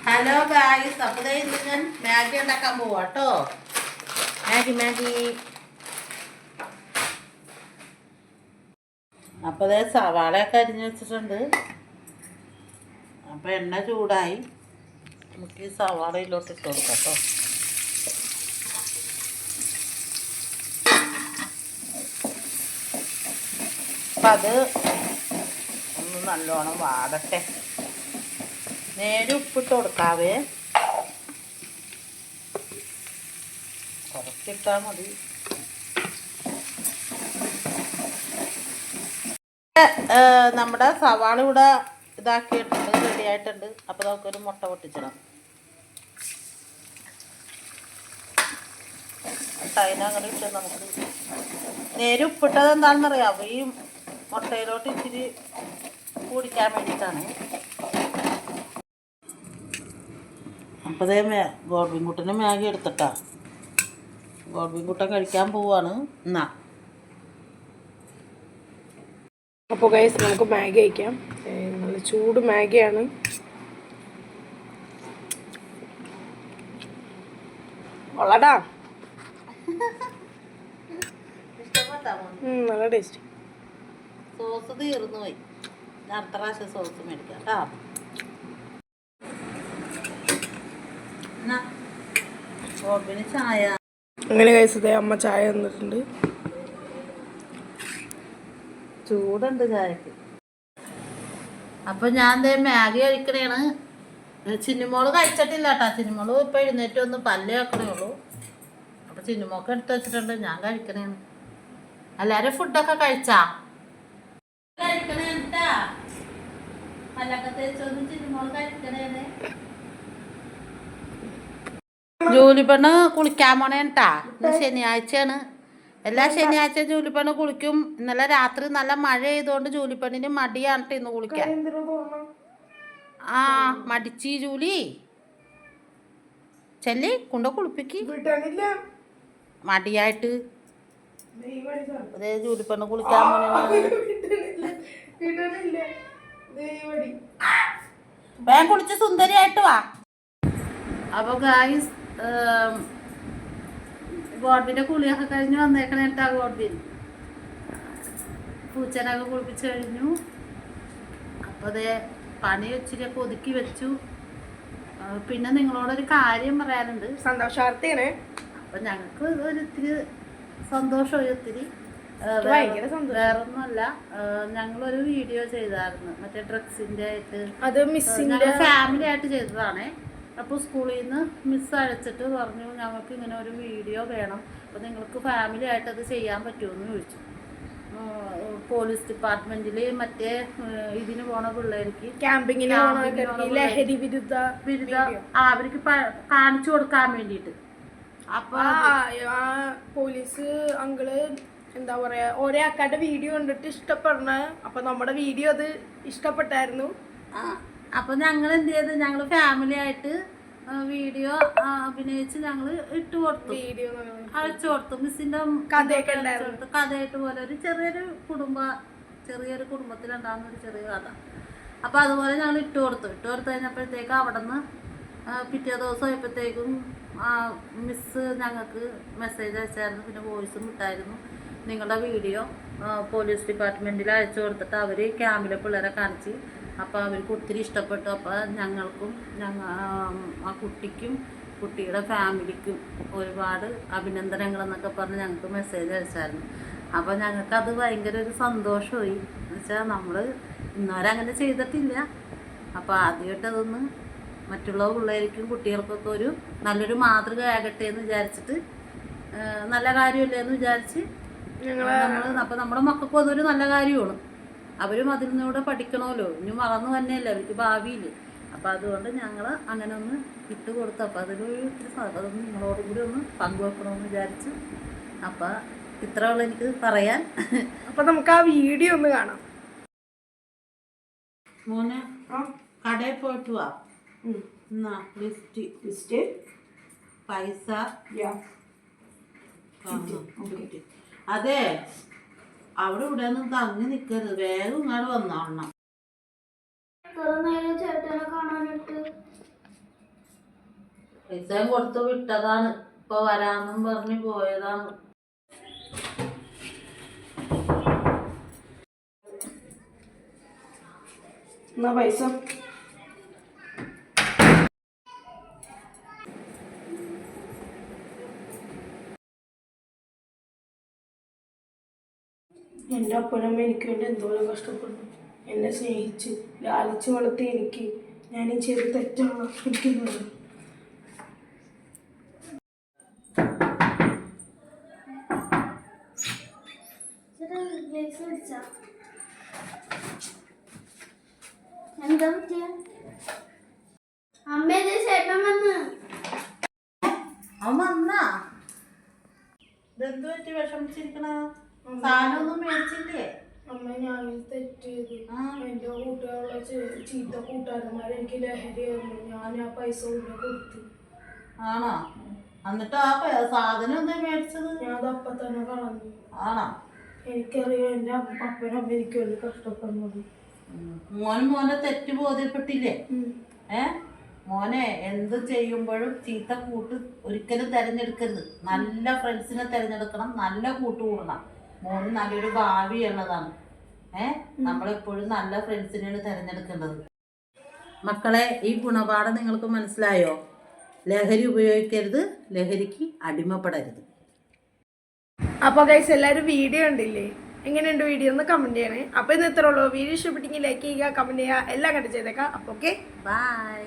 Hello guys അപ്പോൾ ഇന്ന് ഞാൻ മാഗി ഉണ്ടാക്കാൻ പോവാ കേട്ടോ മാഗി മാഗി. അപ്പോൾ സവാളയൊക്കെ അരിഞ്ഞു വെച്ചിട്ടുണ്ട്. അപ്പോൾ എണ്ണ ചൂടായി. നമുക്ക് ഈ സവാളയിലോട്ട് ഇട്ട് കൊടുക്കാം കേട്ടോ അപ്പം അത് ഒന്ന് നല്ലോണം വാടട്ടെ. നേരെ ഉപ്പിട്ട് കൊടുക്കാവേ. കുറച്ചിട്ടാൽ മതി. നമ്മുടെ സവാള ഇവിടെ ഇതാക്കിയിട്ടുണ്ട് റെഡി ആയിട്ടുണ്ട്. അപ്പോൾ നമുക്കൊരു മുട്ട പൊട്ടിച്ചിടാം. അതിനങ്ങനെ ഇട്ട് നമുക്ക് നേരെ ഉപ്പിട്ടത് എന്താണെന്നറിയാം ഈ മുട്ടയിലോട്ട് ഇച്ചിരി കുടിക്കാൻ വേണ്ടിയിട്ടാണ്. അപ്പോൾ അതേ മേ ഗോഡ്ബിൻകുട്ടന് മാഗി എടുത്തിട്ടാ. ഗോഡ്ബിൻകുട്ടൻ കഴിക്കാൻ പോവാണ്. എന്നാ. അപ്പോൾ ഗൈസ് നമുക്ക് മാഗി കഴിക്കാം. ഏ, നല്ല ചൂട് മാഗിയാണ്. കൊള്ളടാ. നല്ല ടേസ്റ്റ് സോസ് തീർന്നു പോയി അടുത്ത പ്രാവശ്യം സോസ് മേടിക്കാം കേട്ടോ എന്നാ ഗോഡ്ബിന് ചായ. അങ്ങനെ കഴിച്ചത് അമ്മ ചായ തന്നിട്ടുണ്ട്. ചൂടുണ്ട് ചായക്ക്. അപ്പൊ ഞാൻ ദേ മാഗി കഴിക്കണേണ്. ചിന്നിമോൾ കഴിച്ചിട്ടില്ല കേട്ടാ. ചിന്നിമോൾ ഇപ്പൊ എഴുന്നേറ്റ് ഒന്ന് പല്ലേ വെക്കണേ ഉള്ളൂ അപ്പൊ ചിന്നിമോക്ക് എടുത്ത് വെച്ചിട്ടുണ്ട്. ഞാൻ കഴിക്കണേണ്. എല്ലാരും ഫുഡൊക്കെ കഴിച്ചാ? കഴിക്കണേട്ടാ പല്ലൊക്കെ തേച്ചൊന്നും ചിന്നിമോൾ കഴിക്കണേന്ന് ജോലി പെണ്ണ് കുളിക്കാൻ പോണേട്ടാ ഇന്ന് ശനിയാഴ്ചയാണ്. എല്ലാ ശനിയാഴ്ച ജോലിപ്പണ്ണ് കുളിക്കും. ഇന്നലെ രാത്രി നല്ല മഴ ചെയ്തുകൊണ്ട് ജോലിപ്പണ്ണിന് മടിയാണ് ഇന്ന് കുളിക്കാൻ. ആ മടിച്ചി ജൂലി. ചെല്ലി കൊണ്ട കുളിപ്പിക്ക്. മടിയായിട്ട്. അതേ ജോലിപ്പണ്ണ് കുളിക്കാൻ പോണേ. വേഗം കുളിച്ച് സുന്ദരിയായിട്ട് വാ. അപ്പൊ ഗായ്സ് ഗോഡ്ബിന്റെ കുളിയൊക്കെ കഴിഞ്ഞ് വന്നേക്കണേ കേട്ടാ ഗോഡ്ബിൻ പൂച്ചനൊക്കെ കുളിപ്പിച്ച് കഴിഞ്ഞു. അപ്പോൾ അതേ പണി ഇച്ചിരിയൊക്കെ ഒതുക്കി വെച്ചു. പിന്നെ നിങ്ങളോടൊരു കാര്യം പറയാനുണ്ട്. സന്തോഷാർത്ഥിയാണ് അപ്പൊ ഞങ്ങൾക്ക് ഒരിത്തിരി സന്തോഷമായി ഒത്തിരി. വേറൊന്നുമല്ല. ഞങ്ങളൊരു വീഡിയോ ചെയ്തായിരുന്നു. മറ്റേ ഡ്രഗ്സിന്റെ ആയിട്ട്. അത് ഫാമിലി ആയിട്ട് ചെയ്തതാണേ. അപ്പോൾ സ്കൂളിൽ നിന്ന് മിസ് അയച്ചിട്ട് പറഞ്ഞു ഞങ്ങൾക്ക് ഇങ്ങനെ ഒരു വീഡിയോ വേണം. അപ്പോൾ നിങ്ങൾക്ക് ഫാമിലി ആയിട്ട് അത് ചെയ്യാൻ പറ്റുമെന്ന് ചോദിച്ചു. പോലീസ് ഡിപ്പാർട്ട്മെന്റിൽ മറ്റേ ഇതിന് പോണ പിള്ളേർക്ക് ക്യാമ്പിങ്ങിന് ലഹരി വിരുദ്ധ വിരുദ്ധ ആ, അവർക്ക് കാണിച്ചു കൊടുക്കാൻ വേണ്ടിയിട്ട്. അപ്പൊ പോലീസ് അങ്കിൾ എന്താ പറയാ ഒരേ ആൾക്കാരുടെ വീഡിയോ കണ്ടിട്ട് ഇഷ്ടപ്പെടണ. അപ്പൊ നമ്മുടെ വീഡിയോ അത് ഇഷ്ടപ്പെട്ടായിരുന്നു. ആ, അപ്പൊ ഞങ്ങൾ എന്ത് ചെയ്ത് ഞങ്ങൾ ഫാമിലി ആയിട്ട് വീഡിയോ അഭിനയിച്ച് ഞങ്ങൾ ഇട്ട് കൊടുത്തു. അയച്ചു കൊടുത്തു. മിസ്സിന്റെ. കഥയായിട്ട് പോലെ ഒരു ചെറിയൊരു കുടുംബ ചെറിയൊരു കുടുംബത്തിലുണ്ടാകുന്ന ഒരു ചെറിയ കഥ. അപ്പൊ അതുപോലെ ഞങ്ങൾ ഇട്ട് കൊടുത്തു. ഇട്ട് കൊടുത്തു കഴിഞ്ഞപ്പോഴത്തേക്ക് അവിടെ നിന്ന് പിറ്റേ ദിവസം ആയപ്പോഴത്തേക്കും മിസ് ഞങ്ങൾക്ക് മെസ്സേജ് അയച്ചായിരുന്നു. പിന്നെ വോയിസും ഇട്ടായിരുന്നു. നിങ്ങളുടെ വീഡിയോ പോലീസ് ഡിപ്പാർട്ട്മെന്റിൽ അയച്ചു കൊടുത്തിട്ട് അവർ ക്യാമ്പിലെ പിള്ളേരെ കാണിച്ച് അപ്പോൾ അവർക്ക് ഒത്തിരി ഇഷ്ടപ്പെട്ടു. അപ്പോൾ ഞങ്ങൾക്കും ഞങ്ങൾ ആ കുട്ടിക്കും കുട്ടിയുടെ ഫാമിലിക്കും ഒരുപാട് അഭിനന്ദനങ്ങൾ എന്നൊക്കെ പറഞ്ഞ് ഞങ്ങൾക്ക് മെസ്സേജ് അയച്ചായിരുന്നു. അപ്പോൾ ഞങ്ങൾക്ക് അത് ഭയങ്കര ഒരു സന്തോഷമായി. എന്നുവെച്ചാൽ നമ്മൾ ഇന്നുവരെ അങ്ങനെ ചെയ്തിട്ടില്ല. അപ്പോൾ ആദ്യമായിട്ട് അതൊന്ന് മറ്റുള്ള പിള്ളേർക്കും കുട്ടികൾക്കൊക്കെ ഒരു നല്ലൊരു മാതൃക മാതൃകയാകട്ടെ എന്ന് വിചാരിച്ചിട്ട് നല്ല കാര്യമല്ലേ എന്ന് വിചാരിച്ച് നമ്മൾ അപ്പോൾ നമ്മുടെ മക്കൾക്കും അതൊരു നല്ല കാര്യമാണ്. അവരും അതിനൂടെ നിന്നൂടെ പഠിക്കണമല്ലോ. ഇനി വളർന്നു തന്നെയല്ലേ അവർക്ക് ഭാവിയിൽ അപ്പം അതുകൊണ്ട് ഞങ്ങൾ അങ്ങനെ ഒന്ന് ഇട്ട് കൊടുത്തു. അപ്പോൾ അതൊരു ഇത്തിരി അതൊന്ന് നിങ്ങളോടും കൂടി ഒന്ന് പങ്കുവെക്കണമെന്ന് വിചാരിച്ചു. അപ്പം ഇത്രയുള്ള എനിക്ക് പറയാൻ. അപ്പൊ നമുക്ക് ആ വീഡിയോ ഒന്ന് കാണാം. മോനെ കടയിൽ പോയിട്ട് വാ. എന്നാ ലിസ്റ്റ് ലിസ്റ്റ് പൈസ അതെ അവിടെ ഇവിടെ ഒന്നും തങ്ങി നിൽക്കരുത് വേഗം ഇങ്ങോട്ട് വന്നോളണം പൈസയും കൊടുത്ത് വിട്ടതാണ്. ഇപ്പൊ വരാന്നും പറഞ്ഞു പോയതാണ്. എന്നാ പൈസ? എന്റെ അപ്പനമ്മ എനിക്ക് വേണ്ടി എന്തോരം കഷ്ടപ്പെടുന്നു. എന്നെ സ്നേഹിച്ച് ലാലിച്ച് വളർത്തി എനിക്ക് ഞാൻ ഈ ചെയ്ത് തെറ്റാണ് എനിക്കുള്ളത് എന്താ പറ്റിയ? അമ്മേ ചേട്ടൻ വന്ന്. അവൻ വന്നാ? ഇതെന്ത് പറ്റി? വിഷമിച്ചിരിക്കണ? സാധനമൊന്നും മേടിച്ചില്ലേ? അമ്മ ഞാൻ തെറ്റ് ചെയ്തു. ആ. എന്റെ കൂട്ടുകാരുടെ ചീത്ത കൂട്ടുകാരന്മാർ എനിക്ക് ലഹരി ആയിരുന്നു. ഞാൻ ആ പൈസ കൊണ്ട് കൊടുത്തു. ആണോ? എന്നിട്ട് ആ സാധനം എന്താ മേടിച്ചത്? ഞാൻ അത് അപ്പം തന്നെ കളഞ്ഞു. ആണോ? എനിക്കറിയാം അപ്പ- അപ്പനും അമ്മ എനിക്ക് വേണ്ടി കഷ്ടപ്പെടുന്നത്. മോൻ മോനെ തെറ്റ് ബോധ്യപ്പെട്ടില്ലേ? ഏ? മോനെ എന്ത് ചെയ്യുമ്പോഴും ചീത്ത കൂട്ട് ഒരിക്കലും തിരഞ്ഞെടുക്കരുത്. നല്ല ഫ്രണ്ട്സിനെ തിരഞ്ഞെടുക്കണം നല്ല കൂട്ട് കൂടണം. മോന് നല്ലൊരു ഭാവി ഉള്ളതാണ്. ഏ? നമ്മളെപ്പോഴും നല്ല ഫ്രണ്ട്സിനെയാണ് തിരഞ്ഞെടുക്കേണ്ടത്. മക്കളെ ഈ ഗുണപാഠം നിങ്ങൾക്ക് മനസ്സിലായോ? ലഹരി ഉപയോഗിക്കരുത് ലഹരിക്ക് അടിമപ്പെടരുത്. അപ്പോൾ ഗൈസ് എല്ലാവരും വീഡിയോ ഉണ്ടില്ലേ എങ്ങനെയുണ്ട് വീഡിയോ ഒന്ന് കമന്റ് ചെയ്യണേ. അപ്പോൾ ഇന്ന് ഇത്രയുള്ളൂ വീഡിയോ ഇഷ്ടപ്പെട്ടെങ്കിൽ ലൈക്ക് ചെയ്യുക കമന്റ് ചെയ്യുക എല്ലാം കണ്ട് ചെയ്തേക്കാം. അപ്പോൾ ഓക്കെ ബൈ